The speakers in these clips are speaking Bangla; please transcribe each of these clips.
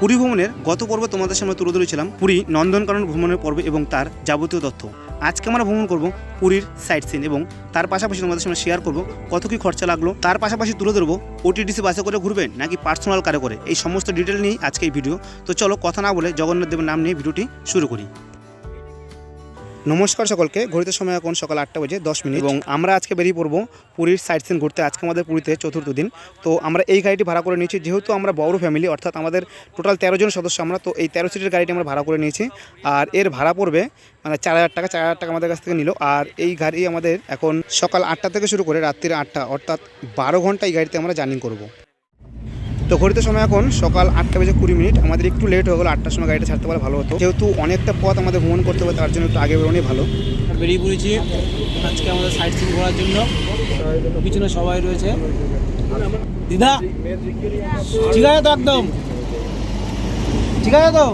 পুরী ভ্রমণের গত পর্ব তোমাদের সামনে তুলে ধরেছিলাম। পুরী নন্দনকানন ভ্রমণের পর্ব এবং তার যাবতীয় তথ্য। আজকে আমরা ভ্রমণ করব পুরীর সাইট সিন এবং তার পাশাপাশি তোমাদের সামনে শেয়ার করব কত কী খরচা লাগল। তার পাশাপাশি তুলে ধরবো ওটিডিসি বাসে করে ঘুরবেন নাকি পার্সোনাল কারে করে। এই সমস্ত ডিটেল নিয়েই আজকে এই ভিডিও তো চলো কথা না বলে জগন্নাথ দেবের নাম নিয়ে ভিডিওটি শুরু করি। নমস্কার সকলকে, ঘড়িতে সময় এখন সকাল আটটা বাজে দশ মিনিট এবং আমরা আজকে বেরিয়ে পড়ব পুরীর সাইট সিন ঘুরতে। আজকে আমাদের পুরীতে চতুর্থ দিন। তো আমরা এই গাড়িটি ভাড়া করে নিয়েছি। যেহেতু আমরা বড় ফ্যামিলি অর্থাৎ আমাদের টোটাল তেরো জন সদস্য আমরা, তো এই তেরো সিটের গাড়িটি আমরা ভাড়া করে নিয়েছি। আর এর ভাড়া পড়বে মানে চার হাজার টাকা, চার হাজার টাকা আমাদের কাছ থেকে নিল। আর এই গাড়ি আমাদের এখন সকাল আটটা থেকে শুরু করে রাত্রির আটটা, অর্থাৎ বারো ঘণ্টা এই গাড়িতে আমরা জার্নি করব। তো ঘড়িতে সময় এখন সকাল আটটা বেজে কুড়ি মিনিট। আমাদের একটু লেট হয়ে গেলো, আটটার সময় গাড়িটা ছাড়তে পারলে ভালো হতো। যেহেতু অনেকটা পথ আমাদের ভ্রমণ করতে হবে, তার জন্য একটু আগে বেরোনোই ভালো। বেরিয়ে পড়েছি। আজকে আমাদের সাইট সিন ঘোরার জন্য। পিছনে সবাই রয়েছে। দিদা! ঠিক আছে তো একদম। ঠিক আছে তো?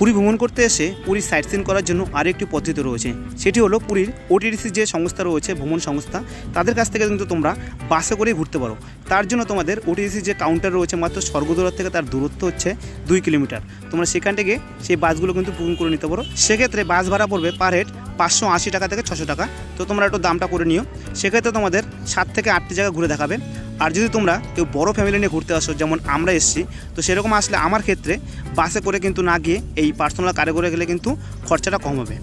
পুরী ভ্রমণ করতে এসে পুরী সাইট সিন করার জন্য আরেকটি পদ্ধতি রয়েছে। সেটি হলো পুরীর ওটিডিসি যে সংস্থা রয়েছে, ভ্রমণ সংস্থা, তাদের কাছ থেকে কিন্তু তোমরা বাসে করেই ঘুরতে পারো। তার জন্য তোমাদের ওটিডিসি যে কাউন্টার রয়েছে মাত্র স্বর্গদুয়ার থেকে তার দূরত্ব হচ্ছে দুই কিলোমিটার। তোমরা সেখান থেকে সেই বাসগুলো কিন্তু বুকিং করে নিতে পারো। সেক্ষেত্রে বাস ভাড়া পড়বে পার হেড পাঁচশো আশি টাকা থেকে ছশো টাকা। তো তোমরা একটু দামটা করে নিও। সেক্ষেত্রে তোমাদের সাত থেকে আটটি জায়গা ঘুরে দেখাবে। আর যদি তোমরা কেউ বড় ফ্যামিলি নিয়ে ঘুরতে আসো, যেমন আমরা এসেছি, তো সেরকম আসলে আমার ক্ষেত্রে বাসে করে কিন্তু না গিয়ে এই পার্সোনাল কারে করে গেলে কিন্তু খরচাটা কম হবে।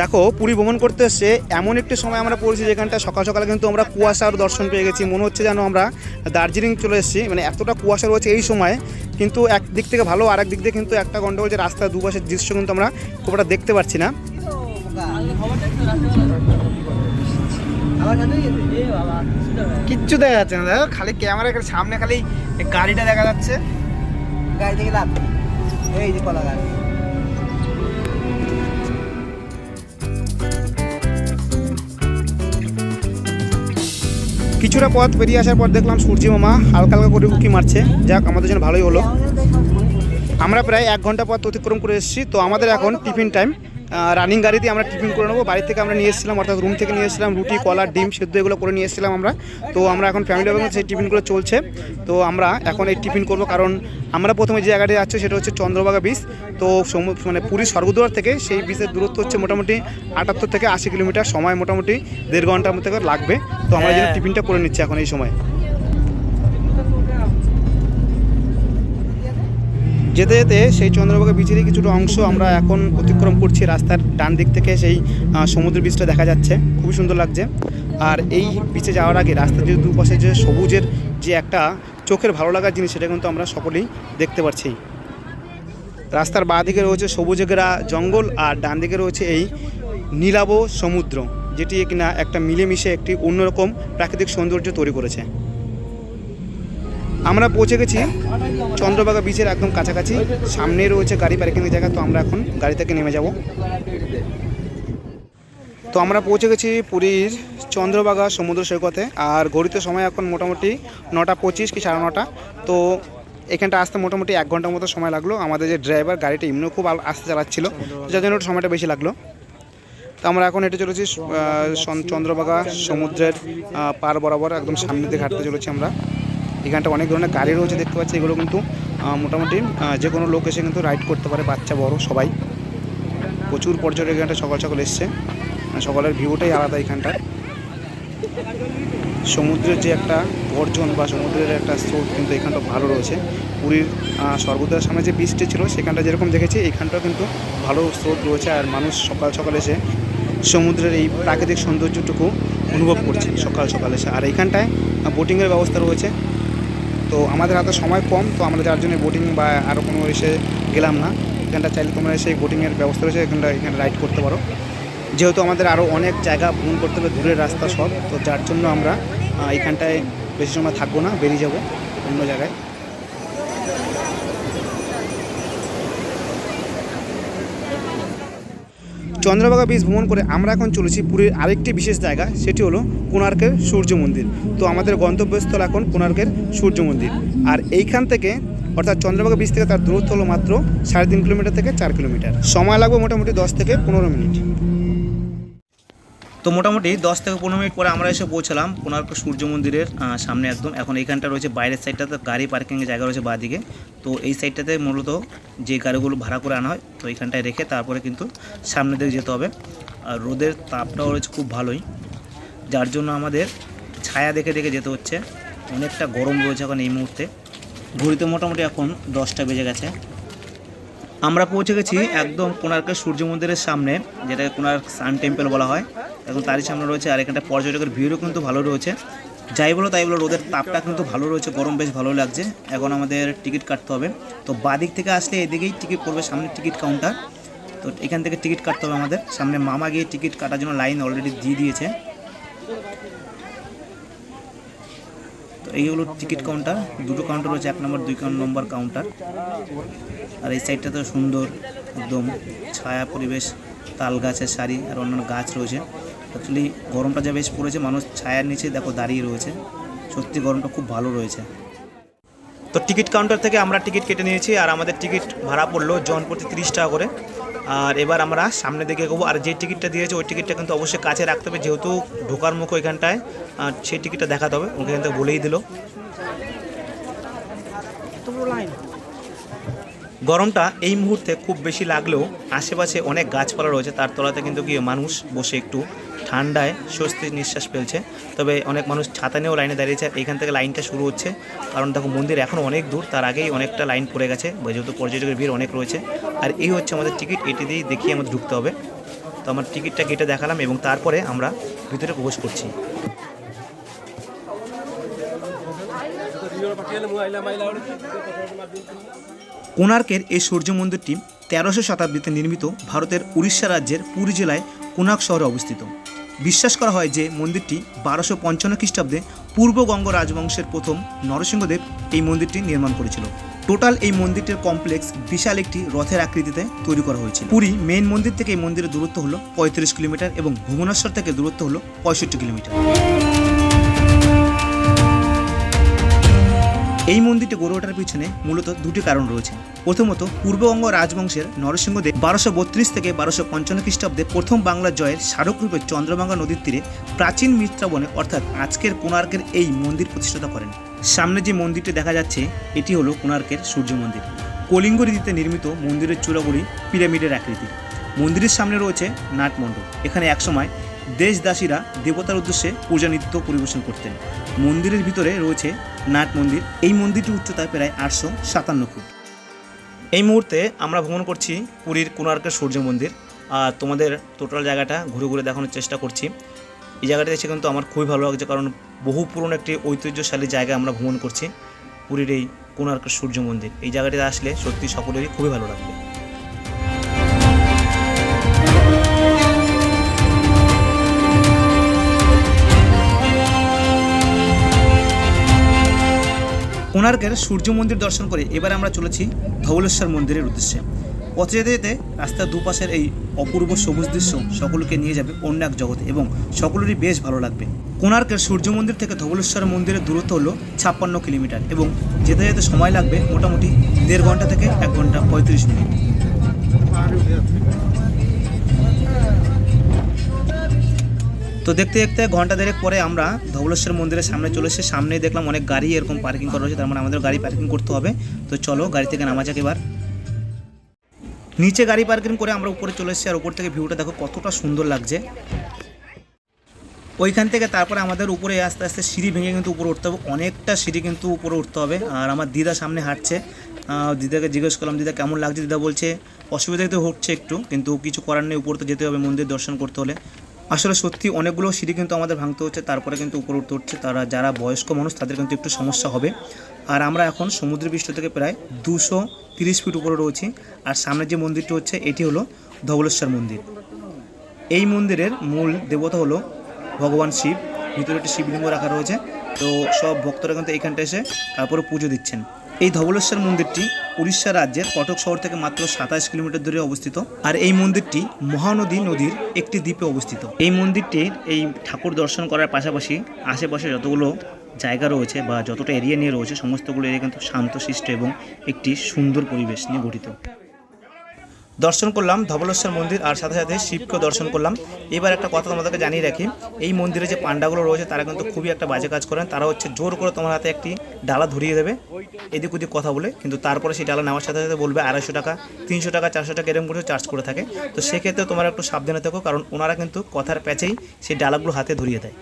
দেখো, পুরী ভ্রমণ করতে এসে এমন একটি সময় আমরা পড়েছি যেখানটা সকাল সকালে কিন্তু আমরা কুয়াশার দর্শন পেয়ে গেছি। মনে হচ্ছে যেন আমরা দার্জিলিং চলে এসেছি। মানে এতটা কুয়াশা রয়েছে এই সময়, কিন্তু এক দিক থেকে ভালো আর এক দিক দিয়ে কিন্তু একটা গন্ডগোল যে রাস্তার দুপাশের দৃশ্য কিন্তু আমরা খুব দেখতে পাচ্ছি না। কিচ্ছু দেখা যাচ্ছে না। দেখো, খালি ক্যামেরা সামনে খালি গাড়িটা দেখা যাচ্ছে। গাড়ি থেকে লাভ এই যে কলা গাড়ি কিছুটা পথ বেরিয়ে আসার পর দেখলাম সূর্যি মামা হালকা হালকা করে উঁকি মারছে। যাক, আমাদের জন্য ভালোই হলো। আমরা প্রায় এক ঘণ্টা পথ অতিক্রম করে এসেছি। তো আমাদের এখন টিফিন টাইম রানিং গাড়িতে আমরা টিফিন করে নেব। বাড়ি থেকে আমরা নিয়ে এসেছিলাম অর্থাৎ রুম থেকে নিয়ে এসেছিলাম রুটি কলা ডিম সেদ্ধ এগুলো করে নিয়ে এসেছিলাম আমরা। তো আমরা এখন ফ্যামিলি এবং সেই টিফিনগুলো চলছে। তো আমরা এখন এই টিফিন করব কারণ আমরা প্রথমে যে জায়গাটি যাচ্ছি সেটা হচ্ছে চন্দ্রভাগা বিচ তো মানে পুরী স্বর্গদ্বার থেকে সেই বিচের দূরত্ব হচ্ছে মোটামুটি আটাত্তর থেকে আশি কিলোমিটার। সময় মোটামুটি দেড় ঘণ্টার মতো করে লাগবে। তো আমরা হ্যাঁ। টিফিনটা করে নিচ্ছি এখন এই সময়। যেতে যেতে সেই চন্দ্রভাগা বিচেরই কিছুটা অংশ আমরা এখন অতিক্রম করছি রাস্তার ডান দিক থেকে সেই সমুদ্র বীচটা দেখা যাচ্ছে। খুবই সুন্দর লাগছে। আর এই বিচে যাওয়ার আগে রাস্তার যে দুপাশে যে সবুজের যে একটা চোখের ভালো লাগার জিনিস, সেটা কিন্তু আমরা সকলেই দেখতে পাচ্ছি রাস্তার বাঁ দিকে রয়েছে সবুজে ঘেরা জঙ্গল, আর ডান দিকে রয়েছে এই নীলাব সমুদ্র, যেটি কিনা একটা মিলেমিশে একটি অন্যরকম প্রাকৃতিক সৌন্দর্য তৈরি করেছে। আমরা পৌঁছে গেছি চন্দ্রভাগা বিচের একদম কাছাকাছি। সামনে রয়েছে গাড়ি পার্কিংয়ের জায়গা, তো আমরা এখন গাড়ি থেকে নেমে যাব। তো আমরা পৌঁছে গেছি পুরীর চন্দ্রভাগা সমুদ্র সৈকতে, আর ঘড়িতে সময় এখন মোটামুটি নটা পঁচিশ কি সাড়ে নটা। তো এখানটা আসতে মোটামুটি এক ঘণ্টার মতো সময় লাগল। আমাদের যে ড্রাইভার গাড়িটা এমনিও খুব আস্তে চালাচ্ছিল, যার জন্য একটু সময়টা বেশি লাগল। তো আমরা এখন হেঁটে চলেছি চন্দ্রভাগা সমুদ্রের পার বরাবর একদম সামনের দিকে হাঁটতে চলেছি আমরা। এখানটা অনেক ধরনের গাড়ি রয়েছে, দেখতে পাচ্ছি। এগুলো কিন্তু মোটামুটি যে কোনো লোক এসে কিন্তু রাইড করতে পারে, বাচ্চা, বড়, সবাই। প্রচুর পর্যটক এখানটা সকাল সকাল এসছে। সকালের ভিউটাই আলাদা এখানটার। সমুদ্রের যে একটা গর্জন বা সমুদ্রের একটা স্রোত কিন্তু এখানটা ভালো রয়েছে। পুরীর স্বর্গদ্বারের সামনে যে বীজটি ছিল, সেখানটা যেরকম দেখেছি, এখানটাও কিন্তু ভালো স্রোত রয়েছে। আর মানুষ সকাল সকাল এসে সমুদ্রের এই প্রাকৃতিক সৌন্দর্যটুকু অনুভব করছে সকাল সকাল এসে। আর এখানটায় বোটিংয়ের ব্যবস্থা রয়েছে। তো আমাদের হাতে সময় কম, তো আমরা যার জন্য বোটিং বা আরও কোনো এসে গেলাম না। এখানটা চাইলে তোমরা এসে বোটিংয়ের ব্যবস্থা রয়েছে, এখানটা, এখানে রাইড করতে পারো। যেহেতু আমাদের আরও অনেক জায়গা ভ্রমণ করতে হবে, দূরের রাস্তা সব, তো যার জন্য আমরা এখানটায় বেশি সময় থাকব না, বেরিয়ে যাব অন্য জায়গায়। চন্দ্রভাগা বীজ ভ্রমণ করে আমরা এখন চলেছি পুরীর আরেকটি বিশেষ জায়গা, সেটি হলো কোণার্কের সূর্য মন্দির। তো আমাদের গন্তব্যস্থল এখন কোণার্কের সূর্য মন্দির। আর এইখান থেকে, অর্থাৎ চন্দ্রভাগা বীজ থেকে তার দূরত্ব হলো মাত্র সাড়ে তিন কিলোমিটার থেকে চার কিলোমিটার। সময় লাগবে মোটামুটি দশ থেকে পনেরো মিনিট। তো মোটামুটি দশ থেকে পনেরো মিনিট পরে আমরা এসে পৌঁছালাম কোনার্ক সূর্য মন্দিরের সামনে একদম। এখন এইখানটা রয়েছে, বাইরের সাইডটাতে গাড়ি পার্কিংয়ের জায়গা রয়েছে বাদিকে। তো এই সাইডটাতে মূলত যে গাড়িগুলো ভাড়া করে আনা হয়, তো এইখানটায় রেখে তারপরে কিন্তু সামনে দিকে যেতে হবে। আর রোদের তাপটাও রয়েছে খুব ভালোই, যার জন্য আমাদের ছায়া দেখে দেখে যেতে হচ্ছে। অনেকটা গরম রয়েছে এখন এই মুহূর্তে। ঘড়িতে মোটামুটি এখন দশটা বেজে গেছে। আমরা পৌঁছে গেছি একদম কোণার্কের সূর্য মন্দিরের সামনে, যেটাকে কোণার্ক সান টেম্পল বলা হয়। এখন তারই সামনে রয়েছে, আর এখানটা পর্যটকের ভিড়ও কিন্তু ভালো রয়েছে। যাই বলো তাই বলো, রোদের তাপটা কিন্তু ভালো রয়েছে, গরম বেশ ভালো লাগছে। এখন আমাদের টিকিট কাটতে হবে। তো বাদিক থেকে আসলে এদিকেই টিকিট পড়বে, সামনে টিকিট কাউন্টার। তো এখান থেকে টিকিট কাটতে হবে আমাদের। সামনে মামা গিয়ে টিকিট কাটার জন্য লাইন অলরেডি দিয়ে দিয়েছে। তো এইগুলো টিকিট কাউন্টার। দুটো কাউন্টার রয়েছে, এক নম্বর, দুই নম্বর কাউন্টার। আর এই সাইডটা তো সুন্দর, একদম ছায়া পরিবেশ, তাল গাছের সারি, আর অন্যান্য গাছ রয়েছে। অ্যাকচুয়ালি গরমটা যা বেশ পড়েছে মানুষ ছায়ার নিচে দেখো দাঁড়িয়ে রয়েছে। সত্যি গরমটা খুব ভালো রয়েছে। তো টিকিট কাউন্টার থেকে আমরা টিকিট কেটে নিয়েছি আর আমাদের টিকিট ভাড়া পড়ল জন প্রতি তিরিশ টাকা করে। আর এবার আমরা সামনে দিকে এগোবো। আর যে টিকিটটা দিয়েছে ওই টিকিটটা কিন্তু অবশ্যই কাছে রাখতে হবে। যেহেতু ঢোকার মুখ ওইখানটায় আর সেই টিকিটটা দেখাতে হবে। ওখান থেকে বলেই দিল। গরমটা এই মুহূর্তে খুব বেশি লাগলেও আশেপাশে অনেক গাছপালা রয়েছে, তার তলাতে কিন্তু গিয়ে মানুষ বসে একটু ঠান্ডায় স্বস্তির নিঃশ্বাস ফেলছে। তবে অনেক মানুষ ছাতা নিয়েও লাইনে দাঁড়িয়েছে আর এইখান থেকে লাইনটা শুরু হচ্ছে। কারণ দেখো, মন্দির এখনও অনেক দূর, তার আগেই অনেকটা লাইন পড়ে গেছে, যেহেতু পর্যটকের ভিড় অনেক রয়েছে। আর এই হচ্ছে আমাদের টিকিট, এটি দিয়েই দেখিয়ে আমাদের ঢুকতে হবে। তো আমার টিকিটটা কেটে দেখালাম এবং তারপরে আমরা ভিতরে প্রবেশ করছি। কোণার্কের এই সূর্য মন্দিরটি তেরোশো শতাব্দীতে নির্মিত ভারতের উড়িষ্যা রাজ্যের পুরী জেলায় কোনার্ক শহরে অবস্থিত। বিশ্বাস করা হয় যে মন্দিরটি বারোশো পঞ্চান্ন খ্রিস্টাব্দে পূর্ব গঙ্গ রাজবংশের প্রথম নরসিংহদেব এই মন্দিরটি নির্মাণ করেছিল। টোটাল এই মন্দিরটির কমপ্লেক্স বিশাল একটি রথের আকৃতিতে তৈরি করা হয়েছে পুরী মেইন মন্দির থেকে এই মন্দিরের দূরত্ব হলো পঁয়ত্রিশ কিলোমিটার এবং ভুবনেশ্বর থেকে দূরত্ব হলো পঁয়ষট্টি কিলোমিটার। এই মন্দিরটি গড়ে ওঠার পিছনে মূলত দুটি কারণ রয়েছে। প্রথমত, পূর্ববঙ্গ রাজবংশের নরসিংহদেব বারোশো বত্রিশ থেকে বারোশো পঞ্চান্ন খ্রিস্টাব্দে প্রথম বাংলা জয়ের স্মারকরূপে চন্দ্রভাঙ্গা নদীর তীরে প্রাচীন মিত্রাবনে অর্থাৎ আজকের কোণার্কের এই মন্দির প্রতিষ্ঠাতা করেন। সামনে যে মন্দিরটি দেখা যাচ্ছে, এটি হলো কোণার্কের সূর্য মন্দির। কলিঙ্গ রীতিতে নির্মিত মন্দিরের চূড়াগুড়ি পিরামিডের আকৃতি। মন্দিরের সামনে রয়েছে নাটমণ্ডপ। এখানে একসময় দেশদাসীরা দেবতার উদ্দেশ্যে পূজা নৃত্য পরিবেশন করতেন। মন্দিরের ভিতরে রয়েছে নাট মন্দির। এই মন্দিরটির উচ্চতা প্রায় আটশো সাতান্ন ফুট। এই মুহূর্তে আমরা ভ্রমণ করছি পুরীর কোণার্কের সূর্য মন্দির। আর তোমাদের টোটাল জায়গাটা ঘুরে ঘুরে দেখানোর চেষ্টা করছি। এই জায়গাটা এসে কিন্তু আমার খুবই ভালো লাগছে কারণ বহু পুরনো একটি ঐতিহ্যশালী জায়গা আমরা ভ্রমণ করছি পুরীর এই কোণার্কের সূর্য মন্দির। এই জায়গাটিতে আসলে সত্যি সকলেরই খুবই ভালো লাগবে। কোণার্কের সূর্য মন্দির দর্শন করে এবার আমরা চলেছি ধবলেশ্বর মন্দিরের উদ্দেশ্যে। পথে যেতে যেতে রাস্তার দুপাশের এই অপূর্ব সবুজ দৃশ্য সকলকে নিয়ে যাবে অন্য এক জগতে এবং সকলেরই বেশ ভালো লাগবে। কোণার্কের সূর্য মন্দির থেকে ধবলেশ্বর মন্দিরের দূরত্ব হলো ছাপ্পান্ন কিলোমিটার এবং যেতে যেতে সময় লাগবে মোটামুটি দেড় ঘণ্টা থেকে এক ঘণ্টা পঁয়ত্রিশ মিনিট। তো দেখতে দেখতে ঘণ্টা দেড়েক পরে আমরা ধবলেশ্বর মন্দিরের সামনে চলে এসে সামনেই দেখলাম অনেক গাড়ি এরকম পার্কিং করা রয়েছে, তার মানে আমাদের গাড়ি পার্কিং করতে হবে। তো চলো গাড়ি থেকে নামা যাক এবার। নিচে গাড়ি পার্কিং করে আমরা উপরে চলে এসেছি, আর উপর থেকে ভিউটা দেখো কতটা সুন্দর লাগছে। ওইখান থেকে তারপরে আমাদের উপরে আস্তে আস্তে সিঁড়ি ভেঙে কিন্তু উপরে উঠতে হবে, অনেকটা সিঁড়ি কিন্তু উপরে উঠতে হবে। আর আমার দিদা সামনে হাঁটছে দিদাকে জিজ্ঞেস করলাম, দিদা, কেমন লাগছে? দিদা বলছে, অসুবিধা তো হচ্ছে একটু, কিন্তু কিছু করার নেই, উপরে তো যেতে হবে মন্দির দর্শন করতে হলে। আসলে সত্যি অনেকগুলো সিঁড়ি কিন্তু আমাদের ভাঙতে হচ্ছে, তারপরে কিন্তু উপরে উঠতে হচ্ছে। তারা যারা বয়স্ক মানুষ, তাদের কিন্তু একটু সমস্যা হবে। আর আমরা এখন সমুদ্র পৃষ্ঠ থেকে প্রায় দুশো তিরিশ ফিট উপরে রয়েছি। আর সামনে যে মন্দিরটি হচ্ছে, এটি হলো ধবলেশ্বর মন্দির। এই মন্দিরের মূল দেবতা হলো ভগবান শিব। ভিতরে একটি শিবলিঙ্গ রাখা রয়েছে। তো সব ভক্তরা কিন্তু এইখানটা এসে তারপরে পুজো দিচ্ছেন। এই ধবলেশ্বর মন্দিরটি উড়িষ্যা রাজ্যের কটক শহর থেকে মাত্র সাতাশ কিলোমিটার দূরে অবস্থিত। আর এই মন্দিরটি মহানদী নদীর একটি দ্বীপে অবস্থিত। এই মন্দিরটির এই ঠাকুর দর্শন করার পাশাপাশি আশেপাশে যতগুলো জায়গা রয়েছে বা যতটা এরিয়া নিয়ে রয়েছে, সমস্তগুলো এরিয়া কিন্তু শান্তশিষ্ট এবং একটি সুন্দর পরিবেশ নিয়ে গঠিত। দর্শন করলাম, ধবলেশ্বর মন্দির, আর সাথে সাথে শিবকেও দর্শন করলাম। এবার একটা কথা তোমাদেরকে জানিয়ে রাখি, এই মন্দিরে যে পান্ডাগুলো রয়েছে, তারা কিন্তু খুবই একটা বাজে কাজ করেন। তারা হচ্ছে জোর করে তোমার হাতে একটি ডালা ধরিয়ে দেবে, এদিক ওদিক কথা বলে, কিন্তু তারপরে সেই ডালা নেওয়ার সাথে সাথে বলবে আড়াইশো টাকা, তিনশো টাকা, চারশো টাকা, এরকম করে চার্জ করে থাকে। তো সেক্ষেত্রে তোমরা একটু সাবধানে থাকো, কারণ ওনারা কিন্তু কথার প্যাচেই সেই ডালাগুলো হাতে ধরিয়ে দেয়।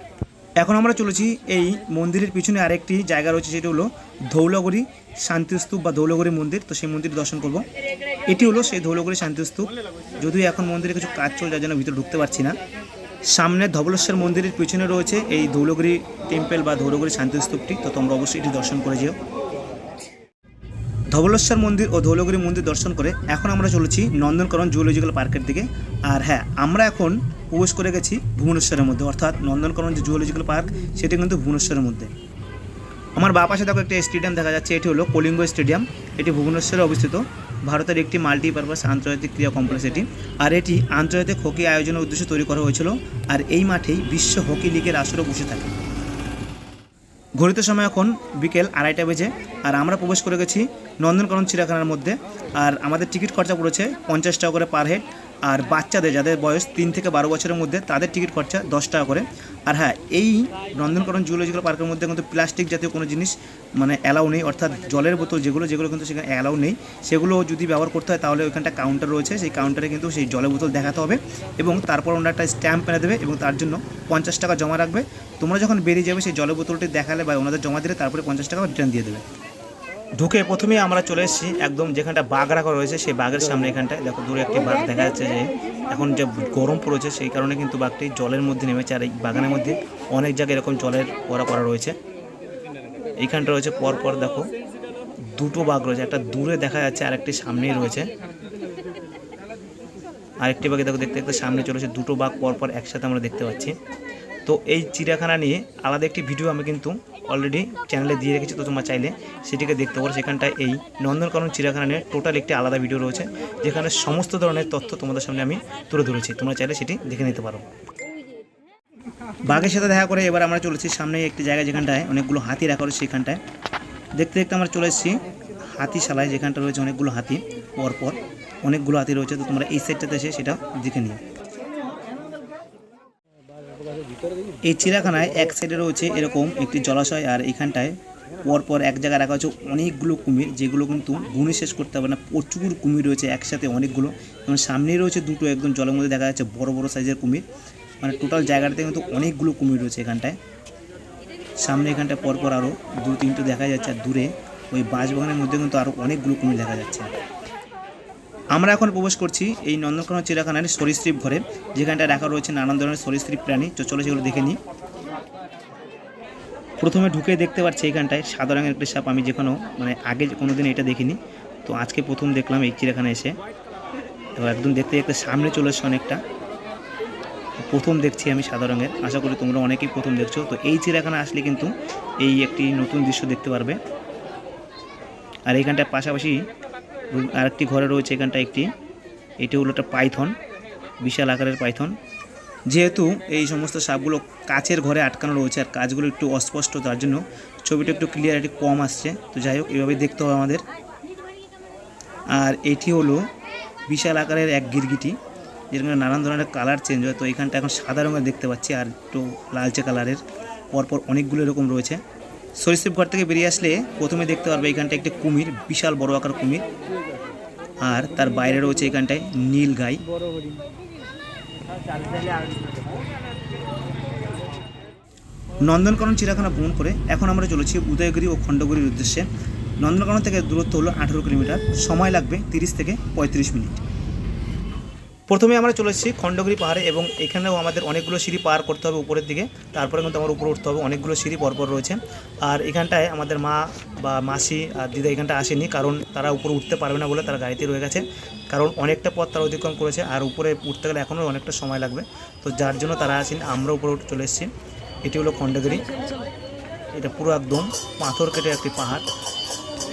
এখন আমরা চলেছি এই মন্দিরের পিছনে আরেকটি জায়গা রয়েছে, সেটি হলো ধৌলগড়ি, শান্তিস্তূপ বা ধৌলগড়ি মন্দির। তো সেই মন্দির দর্শন করব। এটি হলো সেই ধৌলগড়ি শান্তিস্তূপ। যদিও এখন মন্দিরে কিছু কাজ চলছে, যার জন্য ভিতরে ঢুকতে পারছি না। সামনে ধবলেশ্বর মন্দিরের পিছনে রয়েছে এই ধৌলগড়ি টেম্পল বা ধৌলগড়ি শান্তিস্তূপটি। তো তোমরা অবশ্যই এটি দর্শন করে যেও। ধবলেশ্বর মন্দির ও ধৌলগিরি মন্দির দর্শন করে এখন আমরা চলেছি নন্দনকরণ জুওলজিক্যাল পার্কের দিকে। আর হ্যাঁ আমরা এখন প্রবেশ করে গেছি ভুবনেশ্বরের মধ্যে। অর্থাৎ নন্দনকরণ যে জুওলজিক্যাল পার্ক, সেটি কিন্তু ভুবনেশ্বরের মধ্যে। আমার বা পাশে দেখো একটি স্টেডিয়াম দেখা যাচ্ছে, এটি হলো কলিঙ্গ স্টেডিয়াম। এটি ভুবনেশ্বরে অবস্থিত। ভারতের একটি মাল্টিপারপাস আন্তর্জাতিক ক্রীড়া কমপ্লেক্স এটি। আর এটি আন্তর্জাতিক হকি আয়োজনের উদ্দেশ্যে তৈরি করা হয়েছিল। আর এই মাঠেই বিশ্ব হকি লিগের আসরও বসে থাকে। ঘড়িতে সময় এখন বিকেল আড়াইটা বেজে, আর আমরা প্রবেশ করে গেছি নন্দনকানন চিড়িয়াখানার মধ্যে। আর আমাদের টিকিট খরচা পড়েছে পঞ্চাশ টাকা করে পার হেড। আর বাচ্চাদের যাদের বয়স তিন থেকে বারো বছরের মধ্যে, তাদের টিকিট খরচা দশ টাকা করে। আর হ্যাঁ এই নন্দনকানন জুওলজিক্যাল পার্কের মধ্যে কিন্তু প্লাস্টিক জাতীয় কোনো জিনিস মানে অ্যালাউ নেই, অর্থাৎ জলের বোতল যেগুলো যেগুলো কিন্তু সেখানে অ্যালাউ নেই। সেগুলো যদি ব্যবহার করতে হয়, তাহলে ওইখানটা কাউন্টার রয়েছে। সেই কাউন্টারে কিন্তু সেই জলের বোতল দেখাতে হবে এবং তারপর ওনারা একটা স্ট্যাম্প এনে দেবে এবং তার জন্য পঞ্চাশ টাকা জমা রাখবে। তোমরা যখন বেরিয়ে যাবে, সেই জলের বোতলটি দেখালে বা ওনাদের জমা দিলে তারপরে পঞ্চাশ টাকা রিটার্ন দিয়ে দেবে। ঢুকে প্রথমেই আমরা চলে এসেছি একদম যেখানটা বাঘ রাখা রয়েছে, সেই বাঘের সামনে এখানটায়। দেখো দূরে একটি বাঘ দেখা যাচ্ছে যে এখন যে গরম পড়েছে, সেই কারণে কিন্তু বাঘটি জলের মধ্যে নেমেছে আর এই বাগানের মধ্যে অনেক জায়গায় এরকম জলের করা করা রয়েছে। এইখানটা রয়েছে পর পর দেখো দুটো বাঘ রয়েছে, একটা দূরে দেখা যাচ্ছে আর একটি সামনেই রয়েছে। আরেকটি বাঘে দেখো দেখতে দেখতে সামনে চলেছে দুটো বাঘ পরপর একসাথে আমরা দেখতে পাচ্ছি। তো এই চিড়িয়াখানা নিয়ে আলাদা একটি ভিডিও আমি কিন্তু অলরেডি চ্যানেলে দিয়ে রেখেছি, তো তোমরা চাইলে সেটিকে দেখতে পারো। সেখানটায় এই নন্দনকানন চিড়িয়াখানা নিয়ে টোটাল একটি আলাদা ভিডিও রয়েছে, যেখানে সমস্ত ধরনের তথ্য তোমাদের সামনে আমি তুলে ধরেছি। তোমরা চাইলে সেটি দেখে নিতে পারো। বাঘের সাথে দেখা করে এবার আমরা চলেছি সামনে একটি জায়গা যেখানটায় অনেকগুলো হাতি রাখা রয়েছে সেখানটায়। দেখতে দেখতে আমরা চলে এসেছি হাতিশালায়, যেখানটা রয়েছে অনেকগুলো হাতি। পরপর অনেকগুলো হাতি রয়েছে, তো তোমরা এই সাইডটাতে এসে সেটা দেখে নিও। এই চিড়িয়াখানায় এক সাইডে রয়েছে এরকম একটি জলাশয় আর এখানটায় পরপর এক জায়গায় রাখা হচ্ছে অনেকগুলো কুমির, যেগুলো কিন্তু গুণে শেষ করতে হবে না। প্রচুর কুমির রয়েছে একসাথে অনেকগুলো। এবং সামনেই রয়েছে দুটো একদম জলের মধ্যে দেখা যাচ্ছে বড় বড় সাইজের কুমির। মানে টোটাল জায়গাটাতে কিন্তু অনেকগুলো কুমির রয়েছে এখানটায়। সামনে এখানটায় পরপর আরও দু তিনটে দেখা যাচ্ছে আর দূরে ওই বাঁশবাগানের মধ্যে কিন্তু আরও অনেকগুলো কুমির দেখা যাচ্ছে। আমরা এখন প্রবেশ করছি এই নন্দনকানন চিড়িয়াখানার সরীসৃপ ঘরে যেখানটা রাখা রয়েছে নানান ধরনের সরীসৃপ প্রাণী। তো চলো সেগুলো দেখে নিই। প্রথমে ঢুকে দেখতে পাচ্ছি এইখানটায় সাদা রঙের একটি সাপ। আমি যেখানে মানে আগে কোনোদিন এটা দেখিনি। তো আজকে প্রথম দেখলাম এই চিড়িয়াখানা এসে। তো একদম দেখতে দেখতে সামনে চলে এসছে অনেকটা। প্রথম দেখছি আমি সাদা রঙের। আশা করি তোমরা অনেকেই প্রথম দেখছ। তো এই চিড়িয়াখানা আসলে কিন্তু এই একটি নতুন দৃশ্য দেখতে পারবে। আর এইখানটার পাশাপাশি আরেকটি ঘরে রয়েছে এখানটা একটি। এটি হলো একটা পাইথন, বিশাল আকারের পাইথন। যেহেতু এই সমস্ত সাপগুলো কাচের ঘরে আটকানো রয়েছে আর কাজগুলো একটু অস্পষ্ট, তার জন্য ছবিটা একটু ক্লিয়ারিটি কম আসছে। তো যাই হোক, এভাবেই দেখতে হবে আমাদের। আর এটি হলো বিশাল আকারের এক গিরগিটি যেখানে নানান ধরনের কালার চেঞ্জ হয়। তো এখানটা এখন সাদা রঙের দেখতে পাচ্ছি আর একটু লালচে কালারের। পরপর অনেকগুলো এরকম রয়েছে। সরিষিপ ঘর থেকে বেরিয়ে আসলে প্রথমে দেখতে পারবে এখানটা একটি কুমির, বিশাল বড় আকার কুমির। আর তার বাইরে রয়েছে এখানটায় নীল গাই। নন্দনকানন চিড়িয়াখানা ভ্রমণ করে এখন আমরা চলেছি উদয়গিরি ও খণ্ডগিরির উদ্দেশ্যে। নন্দনকানন থেকে দূরত্ব হলো আঠেরো কিলোমিটার। সময় লাগবে তিরিশ থেকে পঁয়ত্রিশ মিনিট। প্রথমে আমরা চলে এসেছি খণ্ডগিরি পাহাড়ে এবং এখানেও আমাদের অনেকগুলো সিঁড়ি পার করতে হবে উপরের দিকে। তারপরে কিন্তু আমার উপরে উঠতে হবে। অনেকগুলো সিঁড়ি পরপর রয়েছে। আর এখানটায় আমাদের মা বা মাসি আর দিদা এখানটা আসেনি কারণ তারা উপরে উঠতে পারবে না বলে তারা গাড়িতে রয়ে গেছে। কারণ অনেকটা পথ তারা অতিক্রম করেছে আর উপরে উঠতে গেলে এখনও অনেকটা সময় লাগবে। তো যার জন্য তারা আসেনি, আমরা উপরে চলে এসেছি। এটি হলো খণ্ডগিরি। এটা পুরো একদম পাথর কেটে একটি পাহাড়।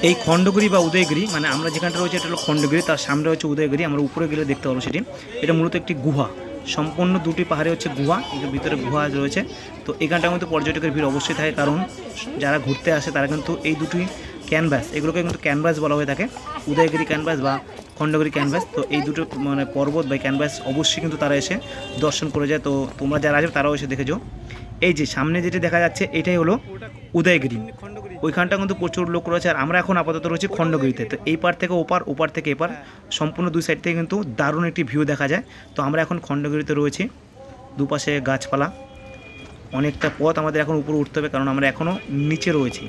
এই খণ্ডগিরি বা উদয়গিরি মানে আমরা যেখানটা রয়েছে এটা হলো খণ্ডগিরি, তার সামনে হচ্ছে উদয়গিরি, আমরা উপরে গেলে দেখতে পাবো সেটি। এটা মূলত একটি গুহা, সম্পূর্ণ দুটি পাহাড়ে হচ্ছে গুহা এর ভিতরে গুহা রয়েছে। তো এখানটার মধ্যে পর্যটকের ভিড় অবশ্যই থাকে, কারণ যারা ঘুরতে আসে তারা কিন্তু এই দুটি ক্যানভাস এগুলোকে কিন্তু ক্যানভাস বলা হয়ে থাকে, উদয়গিরি ক্যানভাস বা খণ্ডগিরি ক্যানভাস তো এই দুটো মানে পর্বত বা ক্যানভাস অবশ্যই কিন্তু তারা এসে দর্শন করে যায়। তো তোমরা যারা আসবে তারাও এসে দেখেছ এই যে সামনে যেটা দেখা যাচ্ছে, এটাই হলো উদয়গিরি। ওইখানটা কিন্তু প্রচুর লোক রয়েছে আর আমরা এখন আপাতত রয়েছি খণ্ডগিরিতে। তো এই পার থেকে ওপার ওপার থেকে এপার, সম্পূর্ণ দুই সাইড থেকে কিন্তু দারুণ একটি ভিউ দেখা যায়। তো আমরা এখন খণ্ডগিরিতে রয়েছি, দুপাশে গাছপালা। অনেকটা পথ আমাদের এখন উপরে উঠতে হবে, কারণ আমরা এখনও নিচে রয়েছি।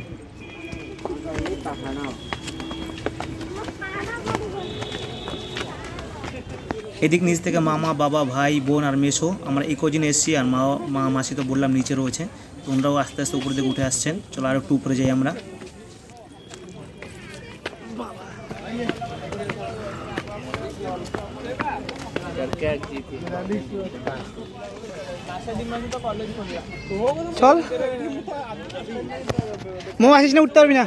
এদিক নিচ থেকে মামা, বাবা, ভাই, বোন আর মেসো। আমরা এই কদিন এসেছি আর মা মা, মাসি তো বললাম নিচে রয়েছে। তোমরাও আস্তে আস্তে উপরে দিকে উঠে আসছেন। চলো আর একটু উপরে যাই আমরা। চল। মো আসিস না, উঠতে পারবি না।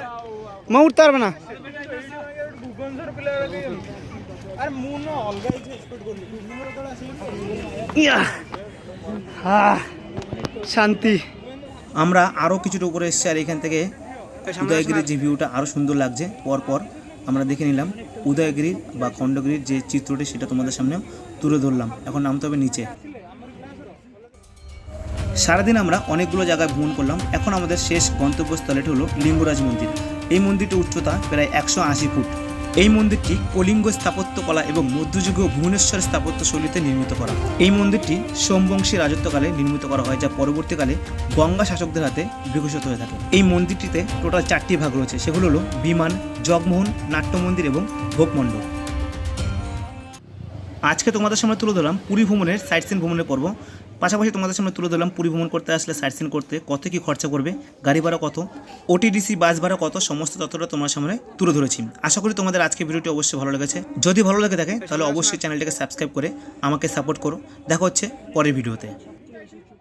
মো উঠতে পারবে না। শান্তি। আমরা আরও কিছুটা উপরে এসেছি আর এখান থেকে উদয়গিরির যে ভিউটা আরও সুন্দর লাগছে পরপর আমরা দেখে নিলাম উদয়গিরির বা খণ্ডগিরির যে চিত্রটি সেটা তোমাদের সামনে তুলে ধরলাম। এখন নামতে হবে নিচে। সারাদিন আমরা অনেকগুলো জায়গায় ভ্রমণ করলাম। এখন আমাদের শেষ গন্তব্যস্থলটি হলো লিঙ্গরাজ মন্দির। এই মন্দিরটির উচ্চতা প্রায় একশো আশি ফুট। এই মন্দিরটি কলিঙ্গ স্থাপত্যকলা এবং মধ্যযুগীয় ভুবনেশ্বর স্থাপত্য শৈলীতে নির্মিত করা। এই মন্দিরটি সোমবংশী রাজত্বকালে নির্মিত করা হয়, যা পরবর্তীকালে গঙ্গা শাসকদের হাতে বিকশিত হয়ে থাকে। এই মন্দিরটিতে টোটাল চারটি ভাগ রয়েছে, সেগুলো হলো বিমান, জগমোহন নাট্য মন্দির এবং ভোগমণ্ডপ। আজকে তোমাদের সামনে তুলে ধরলাম পুরী ভ্রমণের সাইট সিন ভ্রমণের পর্ব। পাশাপাশি তোমাদের সামনে তুলে ধরলাম পুরী ভ্রমণ করতে আসলে সাইট সিন করতে, কত কী খরচা করবে, গাড়ি ভাড়া কত ওটিডিসি বাস ভাড়া কত, সমস্ত তথ্যটা তোমার সামনে তুলে ধরেছি। আশা করি তোমাদের আজকে ভিডিওটি অবশ্যই ভালো লেগেছে। যদি ভালো লেগে থাকে, তাহলে অবশ্যই চ্যানেলটিকে সাবস্ক্রাইব করে আমাকে সাপোর্ট করো। দেখা হচ্ছে পরের ভিডিওতে।